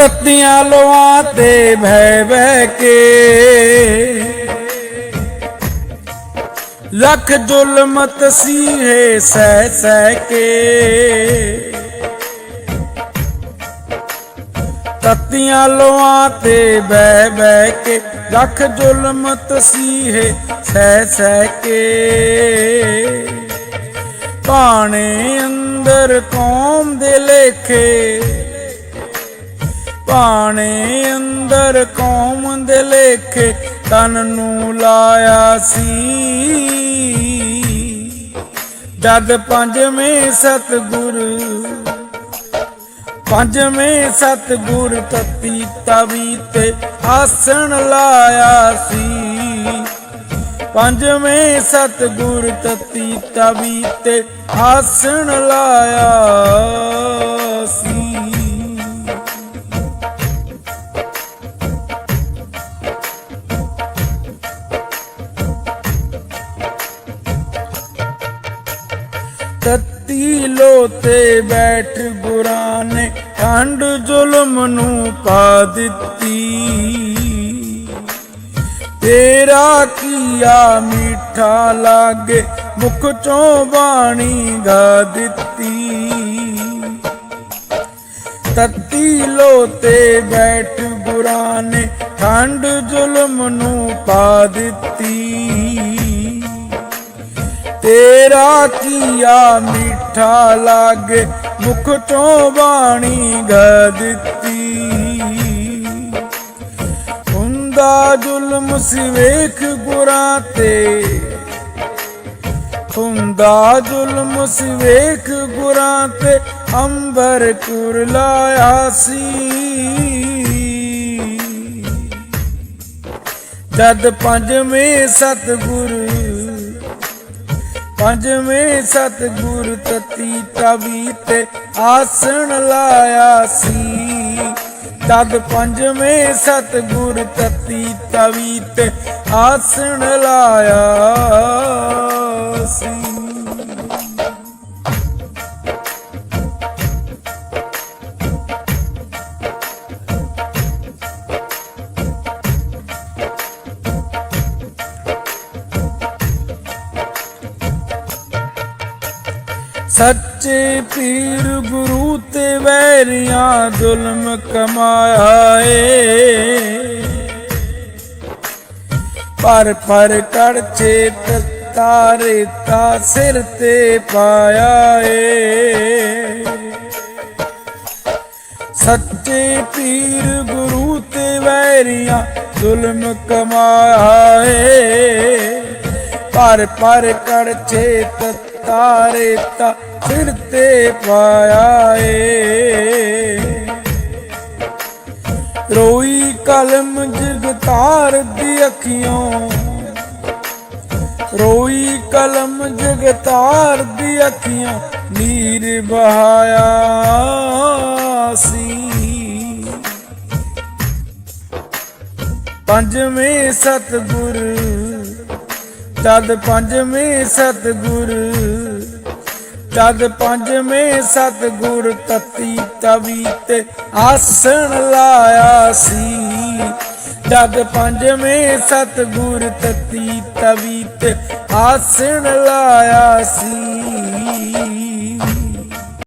ਤੱਤੀਆਂ ਲੋਆਂ ਤੇ ਭੈ ਬਹਿ ਕੇ। ਲੱਖ ਜ਼ੁਲਮ ਤਸੀਹੇ ਸਹਿ ਸਹਿ ਕੇ। ਤਤੀਆਂ ਲੋਆਂ ਤੇ ਬਹਿ ਬਹਿ ਕੇ, ਲੱਖ ਜ਼ੁਲਮ ਤਸੀਹੇ ਸਹਿ ਸਹਿ ਕੇ। ਪਾਣੇ ਅੰਦਰ ਕੌਮ ਦੇ ਲੇਖੇ ਭਾਣੇ ਅੰਦਰ ਕੌਮ ਦੇ ਲੇਖੇ ਤਨ ਨੂੰ ਲਾਇਆ ਸੀ। ਜਦ ਪੰਜਵੇਂ ਸਤਗੁਰ ਪੰਜਵੇਂ ਸਤਗੁਰ ਤਤੀ ਤਵੀ ਤੇ ਆਸਣ ਲਾਇਆ ਸੀ। ਪੰਜਵੇਂ ਸਤਗੁਰ ਤਤੀ ਤਵੀ ਤੇ ਆਸਣ ਲਾਇਆ ਤਤੀ ਲੋ ਤੇ ਬੈਠ ਗੁਰਾਂ ਨੇ ਠੰਡ ਜ਼ੁਲਮ ਨੂੰ ਪਾ ਦਿੱਤੀ। ਤੇਰਾ ਕੀਆ ਮਿੱਠਾ ਲਾਗੇ, ਮੁਖ ਚੋਂ ਬਾਣੀ ਗਾ ਦਿੱਤੀ। ਤਤੀ ਲੋ ਤੇ ਬੈਠ ਗੁਰਾਂ ਨੇ ਠੰਡ ਜ਼ੁਲਮ ਨੂੰ ਪਾ ਦਿੱਤੀ। ਤੇਰਾ ਕੀਆ ਮਿੱਠਾ ਲਾਗੇ ਮੁਖ ਤੋਂ ਬਾਣੀ ਗਾ ਦਿੱਤੀ। ਹੁੰਦਾ ਜ਼ੁਲਮ ਸੀ ਵੇਖ ਤੇ। ਹੁੰਦਾ ਜ਼ੁਲਮ ਸਿਵੇਖ ਗੁਰਾਂ ਤੇ, ਅੰਬਰ ਕੁਰ ਲਾਇਆ ਸੀ। ਜਦ ਪੰਜਵੇਂ ਸਤਗੁਰ ਪੰਜਵੇਂ ਸਤਗੁਰ ਤਤੀ ਤਵੀ ਤੇ ਆਸਣ ਲਾਇਆ ਸੀ। ਤਦ ਪੰਜਵੇਂ ਸਤਗੁਰ ਤਤੀ ਤਵੀ ਤੇ ਆਸਣ ਲਾਇਆ ਸੀ। ਸੱਚੇ ਪੀਰ ਗੁਰੂ ਤੇ ਵੈਰੀਆਂ ਜ਼ੁਲਮ ਕਮਾਇਆ ਏ ਪਰ ਪਰ ਕੜਚੇ ਤਾਰੇ ਤਾ ਸਿਰ ਤੇ ਪਾਇਆ ਏ ਸੱਚੇ ਪੀਰ ਗੁਰੂ ਤੇ ਵੈਰੀਆਂ ਜ਼ੁਲਮ ਕਮਾਇਆ ਏ ਪਰ ਪਰ ਕੜਚੇ ਤਾਰੇ ਤਾ ਸਿਰ ਤੇ ਪਾਇਆ ਏ। ਰੋਈ ਕਲਮ ਜਗਤਾਰ ਦੀ ਅੱਖੀਆਂ ਰੋਈ ਕਲਮ ਜਗਤਾਰ ਦੀ ਅੱਖੀਆਂ ਨੀਰ ਬਹਾਇਆ ਸੀ। ਪੰਜਵੇਂ ਸਤਗੁਰ ਤਦ ਪੰਜਵੇਂ ਸਤਗੁਰ, ਤਦ ਪੰਜਵੇਂ ਸਤਗੁਰ ਤਤੀ ਤਵੀ ਤੇ ਆਸਣ ਲਾਇਆ ਸੀ। ਜਦ ਪੰਜਵੇਂ ਸਤਗੁਰ ਤਤੀ ਤਵੀ ਤੇ ਆਸਣ ਲਾਇਆ ਸੀ।